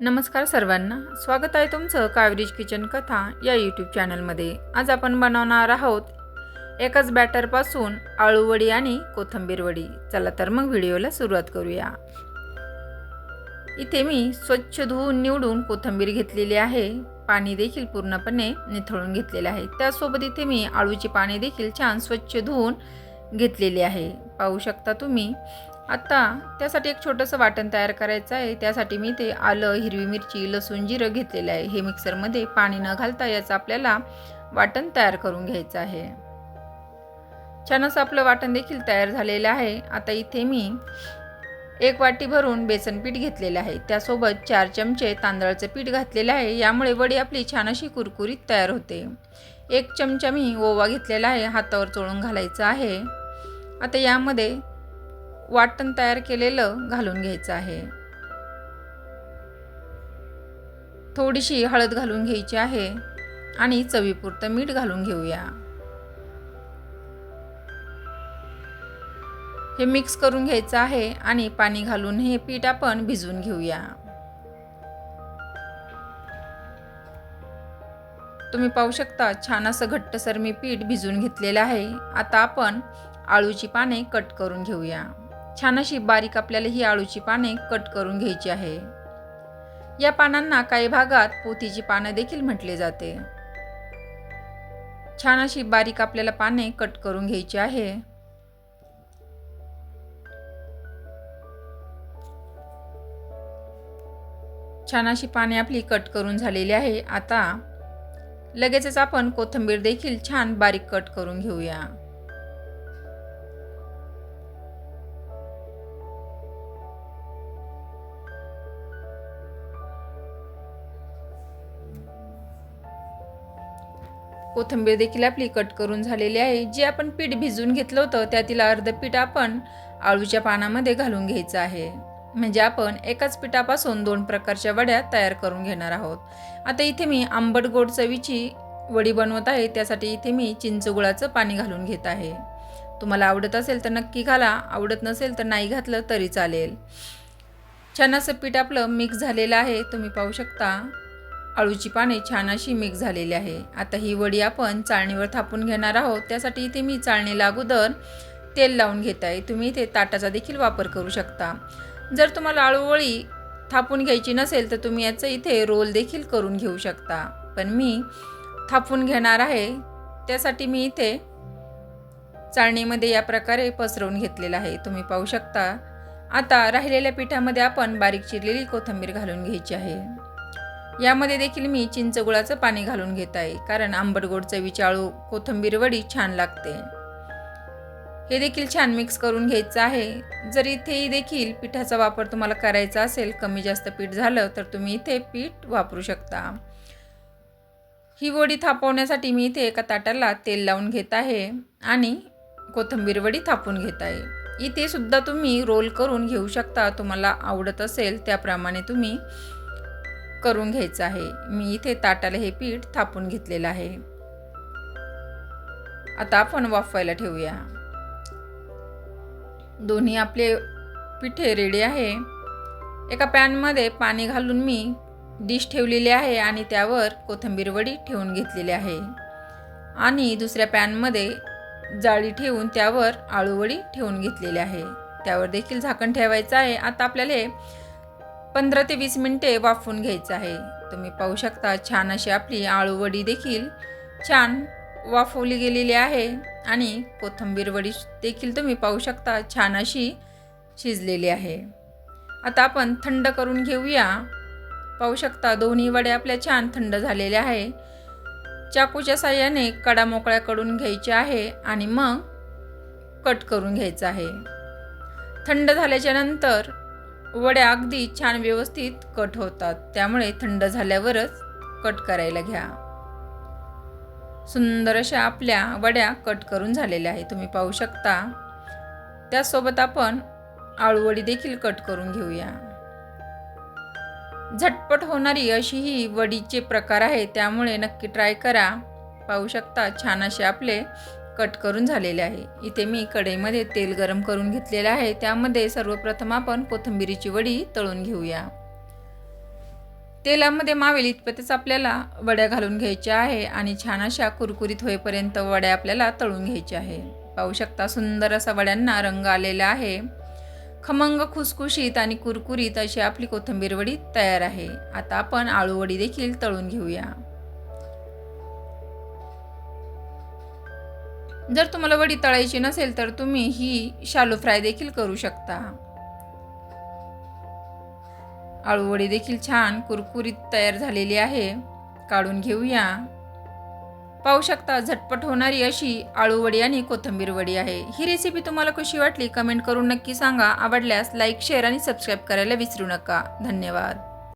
नमस्कार सर्वांना. स्वागत आहे तुमचं कावेरीज किचन कथा या यूट्यूब चॅनलमध्ये आज आपण बनवणार आहोत एकाच बॅटरपासून आळूवडी आणि कोथंबीर वडी. चला तर मग व्हिडिओला सुरुवात करूया. इथे मी स्वच्छ धुवून निवडून कोथिंबीर घेतलेली आहे. पाणी देखील पूर्णपणे निथळून घेतलेले आहे. त्यासोबत इथे मी आळूची पाने देखील छान स्वच्छ धुवून घेतलेली आहे. पाहू शकता तुम्ही आत्ता त्यासाठी एक छोटंसं वाटण तयार करायचं आहे. त्यासाठी मी ते आलं हिरवी मिरची लसूण जिरं घेतलेलं आहे. हे मिक्सरमध्ये पाणी न घालता याचं आपल्याला वाटण तयार करून घ्यायचं आहे. छान असं आपलं वाटण देखील तयार झालेलं आहे. आता इथे मी एक वाटी भरून बेसन पीठ घेतलेलं आहे. त्यासोबत चार चमचे तांदळाचं पीठ घातलेलं आहे. यामुळे वडी आपली छान अशी कुरकुरीत तयार होते. एक चमचा मी ओवा घेतलेला आहे. हातावर चोळून घालायचं आहे. आता यामध्ये वाटण तयार केलेलं घालून घ्यायचं आहे. थोडीशी हळद घालून घ्यायची आहे आणि चवीपुरतं मीठ घालून घेऊया. हे मिक्स करून घ्यायचं आहे आणि पाणी घालून हे पीठ आपण भिजवून घेऊया. तुम्ही पाहू शकता छान असं घट्टसर मी पीठ भिजवून घेतलेलं आहे. आता आपण आळूची पाने कट करून घेऊया. छान अशी बारीक आपल्याला ही आळूची पाने कट करून घ्यायची आहे. या पानांना काही भागात पोथीची पानं देखील म्हटले जाते. छान अशी बारीक आपल्याला पाने कट करून घ्यायची आहे. छान अशी पाने आपली कट करून झालेली आहे. आता लगेचच आपण कोथिंबीर देखील छान बारीक कट करून घेऊया. कोथिंबीर देखील आपली कट करून झालेली आहे. जे आपण पीठ भिजून घेतलं होतं त्यातील अर्ध पीठ आपण आळूच्या पानामध्ये घालून घ्यायचं आहे. म्हणजे आपण एकाच पिठापासून दोन प्रकारच्या वड्या तयार करून घेणार आहोत. आता इथे मी आंबट गोड चवीची वडी बनवत आहे. त्यासाठी इथे मी चिंचगुळाचं पाणी घालून घेत आहे. तुम्हाला आवडत असेल तर नक्की घाला. आवडत नसेल तर नाही घातलं तरी चालेल. छान असं पीठ आपलं मिक्स झालेलं आहे. तुम्ही पाहू शकता. अळूची पाने छान अशी मिक्स झालेली आहे. आता ही वडी आपण चाळणीवर थापून घेणार आहोत. त्यासाठी इथे मी चाळणीला अगोदर तेल लावून घेत आहे. तुम्ही इथे ताटाचा देखील वापर करू शकता. जर तुम्हाला आळूवळी थापून घ्यायची नसेल तर तुम्ही याचं इथे रोल देखील करून घेऊ शकता. पण मी थापून घेणार आहे. त्यासाठी मी इथे चाळणीमध्ये या प्रकारे पसरवून घेतलेलं आहे. तुम्ही पाहू शकता. आता राहिलेल्या पिठामध्ये आपण बारीक चिरलेली कोथिंबीर घालून घ्यायची आहे. यामध्ये देखील मी चिंचगुळाचं पाणी घालून घेत आहे कारण आंबट गोड चवीची कोथंबीर कोथिंबीर वडी छान लागते. हे देखील छान मिक्स करून घ्यायचं आहे. जर इथेही देखील पिठाचा वापर तुम्हाला करायचा असेल कमी जास्त पीठ झालं तर तुम्ही इथे पीठ वापरू शकता. ही वडी थापवण्यासाठी मी इथे एका ताटाला तेल लावून घेत आहे आणि कोथिंबीर वडी थापून घेत आहे. इथे सुद्धा तुम्ही रोल करून घेऊ शकता. तुम्हाला आवडत असेल त्याप्रमाणे तुम्ही करून घ्यायचं आहे. मी इथे ताटाला हे पीठ थापून घेतलेलं आहे. आता आपण वाफवायला ठेवूया. दोन्ही आपले पिठे रेडी आहे. एका पॅनमध्ये पाणी घालून मी डिश ठेवलेली आहे आणि त्यावर कोथिंबीर वडी ठेवून घेतलेली आहे. आणि दुसऱ्या पॅनमध्ये जाळी ठेवून त्यावर आळूवडी ठेवून घेतलेली आहे. त्यावर देखील झाकण ठेवायचं आहे. आता आपल्याला पंधरा ते वीस मिनटे वाफवून घ्यायचं आहे. तुम्ही पाहू शकता छान अशी आपली आळूवडी देखील छान वाफवली गेलेली आहे. आणि कोथिंबीर वडी देखील तुम्ही पाहू शकता छान अशी शिजलेली आहे. आता आपण थंड करून घेऊया. पाहू शकता दोन्ही वड्या आपल्या छान थंड झालेल्या आहे. चाकूच्या साह्याने कडा मोकळ्या करून घ्यायचे आहे आणि मग कट करून घ्यायचं आहे. थंड झाल्याच्यानंतर वड्या अगदी छान व्यवस्थित कट होतात. त्यामुळे थंड झाल्यावरच कट करायला घ्या. सुंदर अशा आपल्या वड्या कट करून झालेल्या आहे तुम्ही पाहू शकता. त्यासोबत आपण आळूवडी देखील कट करून घेऊया. झटपट होणारी अशी ही वडीचे प्रकार आहे त्यामुळे नक्की ट्राय करा. पाहू शकता छान असे आपले कट करून झालेले आहे. इथे मी कढईमध्ये तेल गरम करून घेतलेलं आहे. त्यामध्ये सर्वप्रथम आपण कोथिंबिरीची वडी तळून घेऊया. तेलामध्ये मावेल इतपतच आपल्याला वड्या घालून घ्यायच्या आहे आणि छान अशा कुरकुरीत होईपर्यंत वड्या आपल्याला तळून घ्यायच्या आहे. पाहू शकता सुंदर असा वड्यांना रंग आलेला आहे. खमंग खुसखुशीत आणि कुरकुरीत अशी आपली कोथिंबीर वडी तयार आहे. आता आपण आळू वडी देखील तळून घेऊया. जर तुम्हाला वडी तळायची नसेल तर तुम्ही ही शालो फ्राय देखील करू शकता. आळू वडी देखील छान कुरकुरीत तयार झालेली आहे. काढून घेऊया. पाहू शकता झटपट होणारी अशी आळू वडी आणि कोथिंबीर वडी आहे. ही रेसिपी तुम्हाला कशी वाटली कमेंट करून नक्की सांगा. आवडल्यास लाईक शेअर आणि सबस्क्राईब करायला विसरू नका. धन्यवाद.